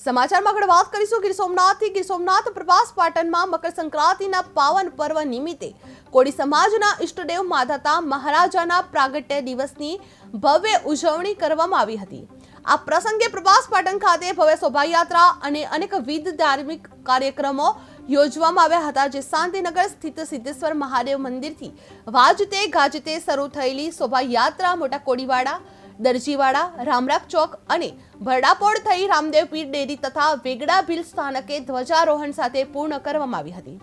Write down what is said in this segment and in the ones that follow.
સમાચારમાં આગળ વાત કરીશું. ગીર સોમનાથથી ગીર સોમનાથ પ્રવાસ પાટણમાં મકર સંક્રાંતિના પાવન પર્વ નિમિત્તે કોળી સમાજના ઈષ્ટદેવ માધાતા મહારાજાના પ્રાગટ્ય દિવસની ભવ્ય ઉજવણી કરવામાં આવી હતી. આ પ્રસંગે પ્રવાસ પાટણ ખાતે ભવ્ય શોભાયાત્રા અને અનેકવિધ ધાર્મિક કાર્યક્રમો યોજવામાં આવ્યા હતા, જે શાંતિનગર સ્થિત સિદ્ધેશ્વર મહાદેવ મંદિરથી વાજતે ગાજતે શરૂ થયેલી શોભાયાત્રા મોટા કોડીવાડા દરજીવાડા રામરાગ ચોક અને ભરડાપોળ થઈ રામદેવ પીર ડેરી તથા વેગડા ભીલ સ્થાનકે ધ્વજારોહણ સાથે પૂર્ણ કરવામાં આવી હતી.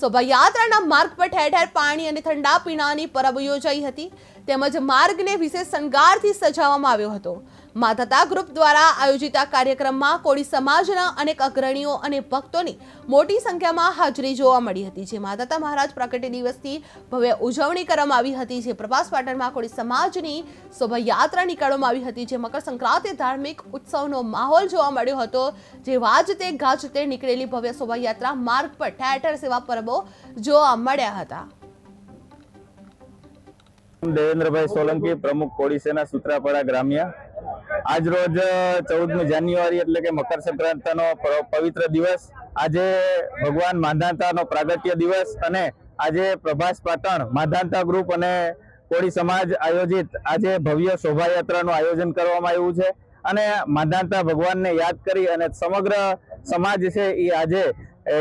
શોભાયાત્રાના માર્ગ પર ઠેર ઠેર પાણી અને ઠંડા પીણાની પરબ યોજાઈ હતી. તેમજ માર્ગને વિશેષ શણગારથી સજાવવામાં આવ્યો હતો. માધાતા ગ્રુપ દ્વારા આયોજિત આ કાર્યક્રમમાં કોળી સમાજના અનેક અગ્રણીઓ અને ભક્તોની મોટી સંખ્યામાં હાજરી જોવા મળી હતી, જે માધાતા મહારાજ પ્રાગટ્ય દિવસની ભવ્ય ઉજવણી કરવામાં આવી હતી, જે પ્રભાસ પાટણમાં કોળી સમાજની શોભાયાત્રા નીકાળવામાં આવી હતી, જે મકર સંક્રાંતિ ધાર્મિક ઉત્સવનો માહોલ જોવા મળ્યો હતો, જે વાજતે ગાજતે નીકળેલી ભવ્ય શોભાયાત્રા માર્ગ પર ઠેર ઠેર સેવા પર્વો જોવા મળ્યા હતા. દેવેન્દ્રભાઈ સોલંકી, પ્રમુખ કોળી સેના સુત્રાપાડા ગ્રામ્ય. આજ રોજ ચૌદમી જાન્યુઆરી એટલે કે મકર સંક્રાંતિનો પવિત્ર દિવસ. આજે ભગવાન માધાતાનો પ્રાગટ્ય દિવસ અને આજે પ્રભાસ પાટણ માધાંતા ગ્રુપ અને કોળી સમાજ આયોજિત આજે ભવ્ય શોભાયાત્રાનું આયોજન કરવામાં આવ્યું છે. અને માધાંતા ભગવાનને યાદ કરી અને સમગ્ર સમાજ છે એ આજે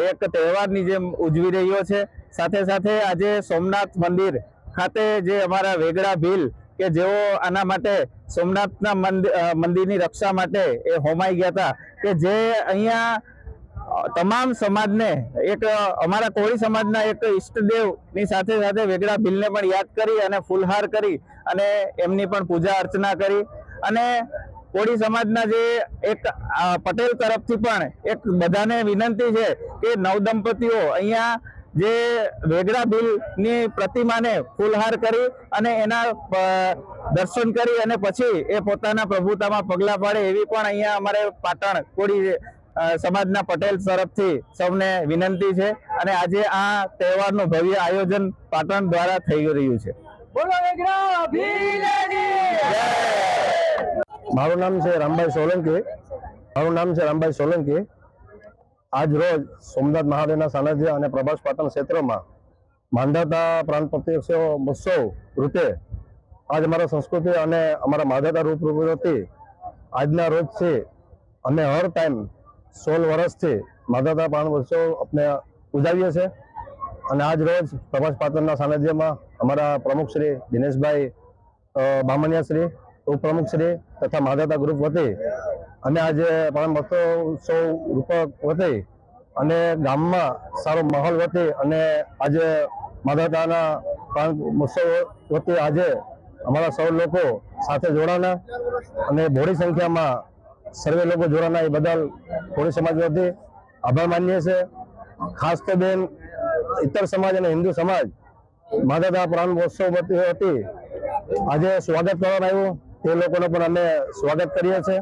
એક તહેવારની જેમ ઉજવી રહ્યો છે. સાથે સાથે આજે સોમનાથ મંદિર ખાતે જે અમારા વેગડા ભીલ કે જેઓ આના માટે સોમનાથના મંદિ- મંદિરની રક્ષા માટે એ હોમાઈ ગયા હતા, કે જે અહીંયા તમામ સમાજને, એક અમારા કોળી સમાજના એક ઈષ્ટદેવની સાથે સાથે વેગડા ભીલને પણ યાદ કરી અને ફૂલહાર કરી અને એમની પણ પૂજા અર્ચના કરી. અને કોળી સમાજના જે એક પટેલ તરફથી પણ એક બધાને વિનંતી છે કે નવદંપતીઓ અહીંયા જે વેગડા ભીલની પ્રતિમાને ફૂલહાર કરી અને એના દર્શન કરી અને પછી એ પોતાના પ્રભુતામાં પગલા પાડે એવી પણ અહીંયા અમારે પાટણ કોળી સમાજના પટેલ તરફથી સૌને વિનંતી છે અને આજે આ તહેવારનું ભવ્ય આયોજન પાટણ દ્વારા થઈ રહ્યું છે. મારું નામ છે રામભાઈ સોલંકી. મારું નામ છે રામભાઈ સોલંકી. આજ રોજ સોમનાથ મહાદેવના સાનિધ્ય અને પ્રભાસ પાટણ ક્ષેત્રમાં માંધાતા પ્રાંત પ્રત્યક્ષો મહોત્સવ રૂપે આજ અમારા સંસ્કૃતિ અને અમારા માધાતા રૂપ રૂપથી આજના રોજ છે અમે હર ટાઈમ સોળ વર્ષથી માધાતા પ્રાણ મહોત્સવ આપણે ઉજાવીએ છીએ અને આજ રોજ પ્રભાસ પાટણના સાનિધ્યમાં અમારા પ્રમુખ શ્રી દિનેશભાઈ બામણિયાશ્રી બામણિયા શ્રી, ઉપપ્રમુખ શ્રી તથા માધાતા ગ્રુપ વતી અમે આજે પ્રાણ મહોત્સવ રૂપક વતી અને ગામમાં સારો માહોલ વતી અને આજે માધાતાના પ્રાણ મહોત્સવ વતી આજે અમારા સૌ લોકો સાથે જોડાના અને બોડી સંખ્યામાં સર્વે લોકો જોડાના એ બદલ કોળી સમાજ વતી આભાર માનીએ છીએ. ખાસ તો બેન ઇતર સમાજ અને હિન્દુ સમાજ માધાતા પ્રાણ મહોત્સવ વતી આજે સ્વાગત કરવામાં આવ્યું. તે લોકોને પણ અમે સ્વાગત કરીએ છીએ.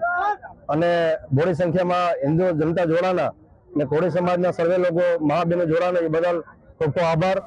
અને બોડી સંખ્યામાં હિન્દુ જનતા જોડાના અને કોળી સમાજના સર્વે લોકો, મહાબેનો જોડાના, એ બદલ ખૂબ ખૂબ આભાર.